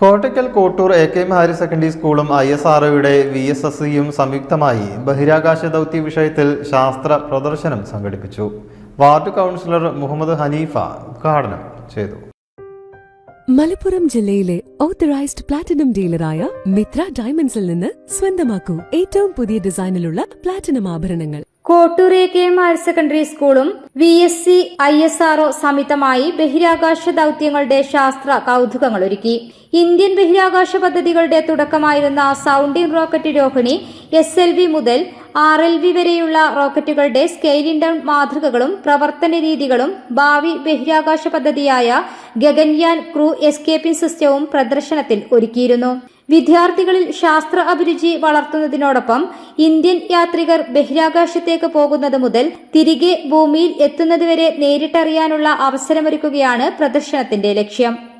Kottakkal Kottur A K M higher secondary സ്കൂളും I S ആർഒയുടെ V S S സിയും സംയുക്തമായി ബഹിരാകാശ ദൗത്യ വിഷയത്തിൽ ശാസ്ത്ര പ്രദർശനം സംഘടിപ്പിച്ചു. വാർഡ് കൗൺസിലർ മുഹമ്മദ് ഹനീഫ ഉദ്ഘാടനം ചെയ്തു. മലപ്പുറം ജില്ലയിലെ ഓത്തറൈസ്ഡ് പ്ലാറ്റിനം ഡീലറായ മിത്ര ഡയമണ്ട്സിൽ നിന്ന് സ്വന്തമാക്കൂ ഏറ്റവും പുതിയ ഡിസൈനിലുള്ള പ്ലാറ്റിനം ആഭരണങ്ങൾ. Kottur A K M higher secondary സ്കൂളും V S C I S R O സംയുക്തമായി ബഹിരാകാശ ദൌത്യങ്ങളുടെ ശാസ്ത്ര കൗതുകങ്ങൾ ഒരുക്കി. ഇന്ത്യൻ ബഹിരാകാശ പദ്ധതികളുടെ തുടക്കമായിരുന്ന sounding rocket Rohini S L V മുതൽ ആർ എൽ വി വരെയുള്ള റോക്കറ്റുകളുടെ സ്കെയിലിംഗ് ഡൌൺ മാതൃകകളും പ്രവർത്തന രീതികളും ഭാവി ബഹിരാകാശ പദ്ധതിയായ ഗഗൻയാൻ ക്രൂ എസ്കേപ്പിംഗ് സിസ്റ്റവും പ്രദർശനത്തിൽ ഒരുക്കിയിരുന്നു. വിദ്യാർത്ഥികളിൽ ശാസ്ത്ര അഭിരുചി വളർത്തുന്നതിനോടൊപ്പം ഇന്ത്യൻ യാത്രികർ ബഹിരാകാശത്തേക്ക് പോകുന്നത് മുതൽ തിരികെ ഭൂമിയിൽ എത്തുന്നതുവരെ നേരിട്ടറിയാനുള്ള അവസരമൊരുക്കുകയാണ് പ്രദർശനത്തിന്റെ ലക്ഷ്യം.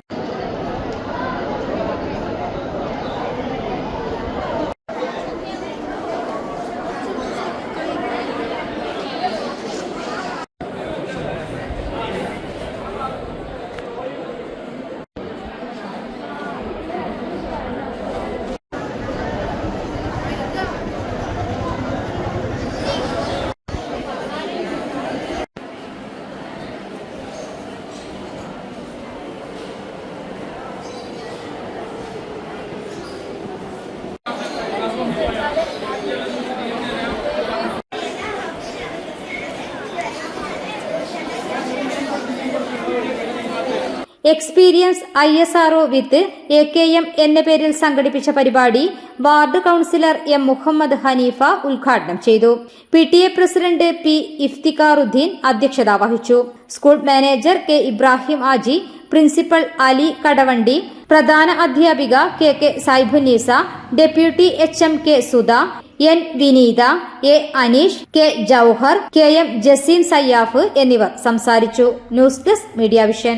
Experience I S R O with A K M എന്ന പേരിൽ സംഘടിപ്പിച്ച പരിപാടി ward councillor M Muhammad Hanifa ഉദ്ഘാടനം ചെയ്തു. P T A president P Iftikharuddin അധ്യക്ഷത വഹിച്ചു. School manager K Ibrahim Haji principal Ali Kadavandi പ്രധാന അധ്യാപിക K K Saibunneesa deputy H M K Sudha N Vineetha A Aneesh K Jauhar K M Jaseem Sayyaf എന്നിവർ സംസാരിച്ചു. News desk media vision.